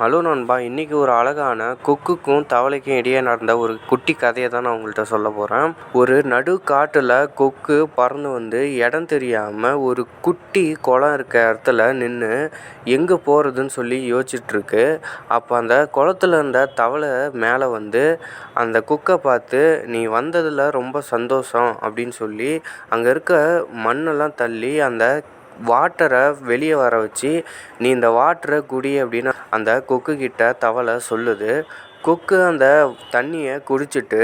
Hello நண்பா இன்றைக்கி ஒரு அழகான கொக்குக்கும் தவளைக்கும் இடையே நடந்த ஒரு குட்டி கதையை தான் நான் உங்கள்கிட்ட சொல்ல போகிறேன் ஒரு நடு காட்டில் கொக்கு பறந்து வந்து இடம் தெரியாமல் ஒரு குட்டி குளம் இருக்க இடத்துல நின்று எங்கே போகிறதுன்னு சொல்லி யோசிச்சுட்ருக்கு. அப்போ அந்த குளத்துல இருந்த தவளை மேலே வந்து அந்த குக்கை பார்த்து நீ வந்ததில் ரொம்ப சந்தோஷம் அப்படின்னு சொல்லி அங்கே இருக்க மண்ணெல்லாம் தள்ளி அந்த வாட்டரை வெளியே வர வச்சு நீ இந்த வாட்டரை குடி அப்படின்னு அந்த கொக்கு கிட்ட தவளை சொல்லுது. கொக்கு அந்த தண்ணியை குடிச்சிட்டு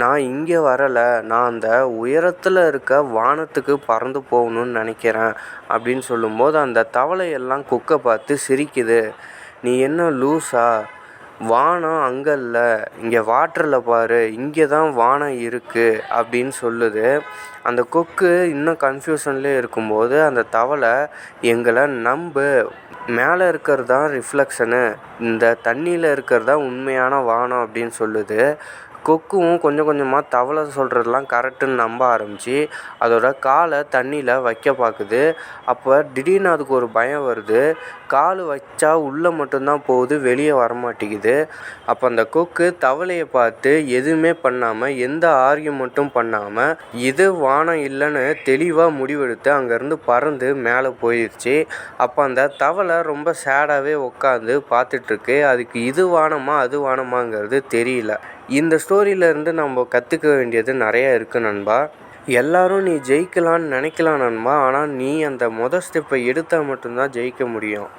நான் இங்கே வரலை நான் அந்த உயரத்தில் இருக்க வானத்துக்கு பறந்து போகணுன்னு நினைக்கிறேன் அப்படின்னு சொல்லும்போது அந்த தவளை எல்லாம் கொக்கை பார்த்து சிரிக்குது. நீ என்ன லூஸா வானம் அங்கே இல்லை. இங்கே வாட்டரில் பாரு. இங்கே தான் வானம் இருக்குது அப்படின்னு சொல்லுது. அந்த கொக்கு இன்னும் கன்ஃப்யூஷன்லேயே இருக்கும்போது அந்த தவளை எங்களை நம்பு. மேலே இருக்கிறது தான் ரிஃப்ளெக்ஷனு இந்த தண்ணியில் இருக்கிறது தான் உண்மையான வானம் அப்படின்னு சொல்லுது. கொக்கும் கொஞ்சம் கொஞ்சமாக தவளை சொல்கிறதெல்லாம் கரெக்டுன்னு நம்ப ஆரம்பித்து அதோட காலை தண்ணியில் வைக்க பார்க்குது அப்போ திடீர்னு அதுக்கு ஒரு பயம் வருது. கால் வச்சா உள்ளே மட்டும்தான் போகுது வெளியே வரமாட்டேங்குது. அப்போ அந்த கொக்கு தவளையை பார்த்து எதுவுமே பண்ணாமல் எந்த ஆர்கியூமெண்ட்டும் பண்ணாமல் இது வானம் இல்லைன்னு தெளிவாக முடிவெடுத்து அங்கேருந்து பறந்து மேலே போயிடுச்சு அப்போ அந்த தவளை ரொம்ப சேடாகவே உட்காந்து பார்த்துட்ருக்கு அதுக்கு இது வானமா அது வானமாங்கிறது தெரியல. இந்த ஸ்டோரியிலேருந்து நம்ம கற்றுக்க வேண்டியது நிறையா இருக்குது நண்பா. எல்லாரும் நீ ஜெயிக்கலான்னு நினைக்கலாம் நண்பா. ஆனால் நீ அந்த மொதல் ஸ்டெப்பை எடுத்தால் மட்டும்தான் ஜெயிக்க முடியும்.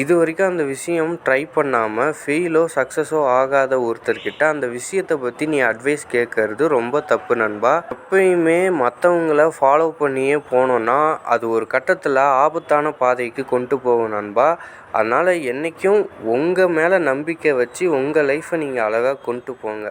இது வரைக்கும் அந்த விஷயம் ட்ரை பண்ணாமல் ஃபெயிலோ சக்ஸஸோ ஆகாத ஒருத்தர்கிட்ட அந்த விஷயத்தை பற்றி நீ அட்வைஸ் கேட்கறது ரொம்ப தப்பு நண்பா. எப்பயுமே மற்றவங்கள ஃபாலோ பண்ணியே போனோன்னா அது ஒரு கட்டத்தில் ஆபத்தான பாதைக்கு கொண்டு போகும் நண்பா. அதனால் என்றைக்கும் உங்கள் மேலே நம்பிக்கை வச்சு உங்கள் லைஃப்பை நீங்கள் அழகாக கொண்டு போங்க.